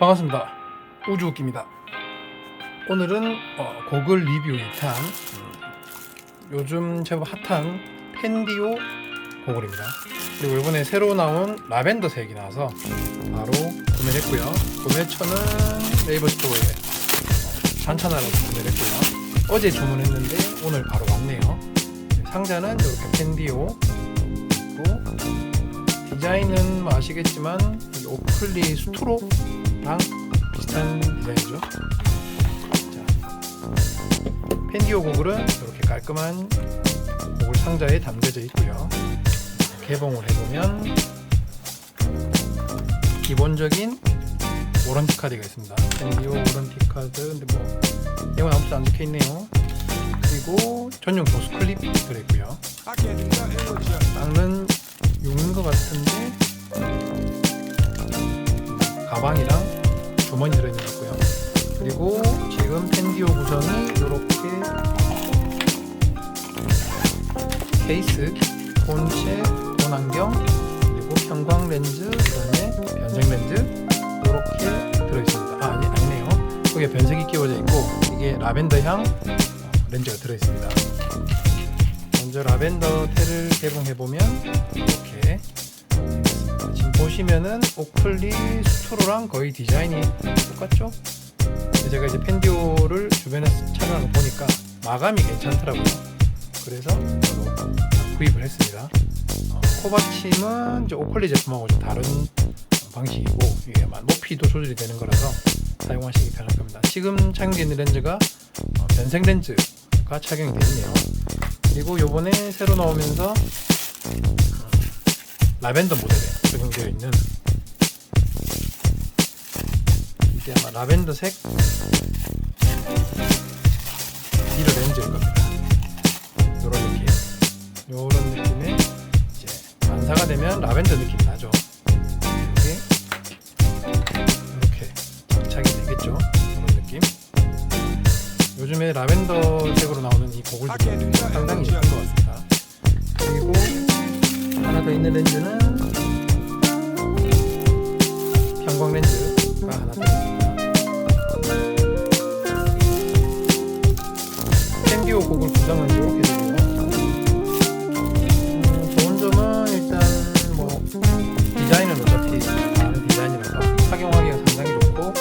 반갑습니다. 우주웃기입니다. 오늘은 어, 고글 리뷰 2탄 음, 요즘 제법 핫한 펜디오 고글입니다. 그리고 이번에 새로 나온 라벤더 색이 나와서 바로 구매를 했고요. 구매처는 네이버 스토어에 단차나라로 구매를 했고요. 어제 주문했는데 오늘 바로 왔네요. 상자는 이렇게 펜디오 디자인은 뭐 아시겠지만 이 오클리 스트로 랑 비슷한 디자인이죠. 자, 펜디오 고글은 이렇게 깔끔한 고글 상자에 담겨져 있고요. 개봉을 해보면 기본적인 워런티 카드가 있습니다. 펜디오 워런티 카드 근데 뭐 내용은 아무것도 안 적혀 있네요. 그리고 전용 보스 클립 들어있고요. I can't do nothing with you. 닦는 용인 것 같은데 가방이랑 주머니 들어있는 것 같고요. 그리고 지금 펜디오 구성이 이렇게 케이스, 본체, 본안경, 그리고 형광 렌즈, 그다음에 변색 렌즈 이렇게 들어있습니다. 아 아니 아니네요. 거기에 변색이 끼워져 있고 이게 라벤더 향 렌즈가 들어있습니다. 먼저 라벤더 테를 개봉해 보면 이렇게. 지금 보시면은 오클리 스트로랑 거의 디자인이 똑같죠? 제가 이제 펜디오를 주변에서 거 보니까 마감이 괜찮더라고요. 그래서 저도 구입을 했습니다. 어, 코받침은 이제 오클리 제품하고 좀 다른 방식이고 이게 높이도 조절이 되는 거라서 사용하시기 편할 겁니다. 지금 착용되어 있는 렌즈가 어, 변색 렌즈가 착용이 되어 있네요. 그리고 요번에 새로 나오면서 어, 라벤더 모델에 적용되어 있는 이게 아마 라벤더색 미러 렌즈일 겁니다. 요런 느낌. 요런 느낌의 이제 반사가 되면 라벤더 느낌이 나죠. 이게 이렇게 장착이 되겠죠. 요런 느낌. 요즘에 라벤더 색으로 나오는 이 고글들이 상당히 예쁜 것 같습니다. 그리고 하나 더 있는 렌즈는 형광 렌즈가 하나 더 있습니다. 캔디오 고글 구성은 이렇게 되고요. 음, 좋은 점은 일단 뭐 디자인은 어차피 다른 디자인이라서 착용하기가 상당히 좋고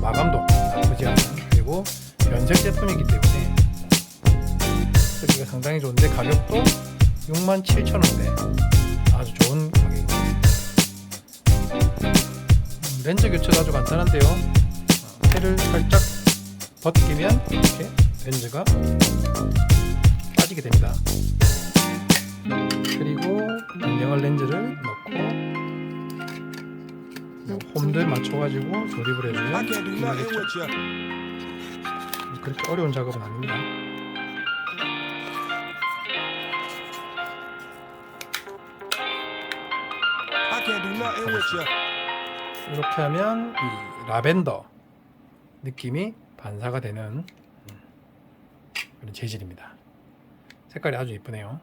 마감도 나쁘지 않은 그리고 변색 제품이기 때문에 쓰기가 상당히 좋은데 가격도 67,000원대 아주 좋은 가격입니다 음, 렌즈 교체도 아주 간단한데요 어, 테를 살짝 벗기면 이렇게 렌즈가 빠지게 됩니다 그리고 안경을 렌즈를 넣고 요 홈들 맞춰가지고 조립을 해주면 you. 그렇게 어려운 작업은 아닙니다. 이렇게 하면 이 라벤더 느낌이 반사가 되는 음, 그런 재질입니다. 색깔이 아주 이쁘네요.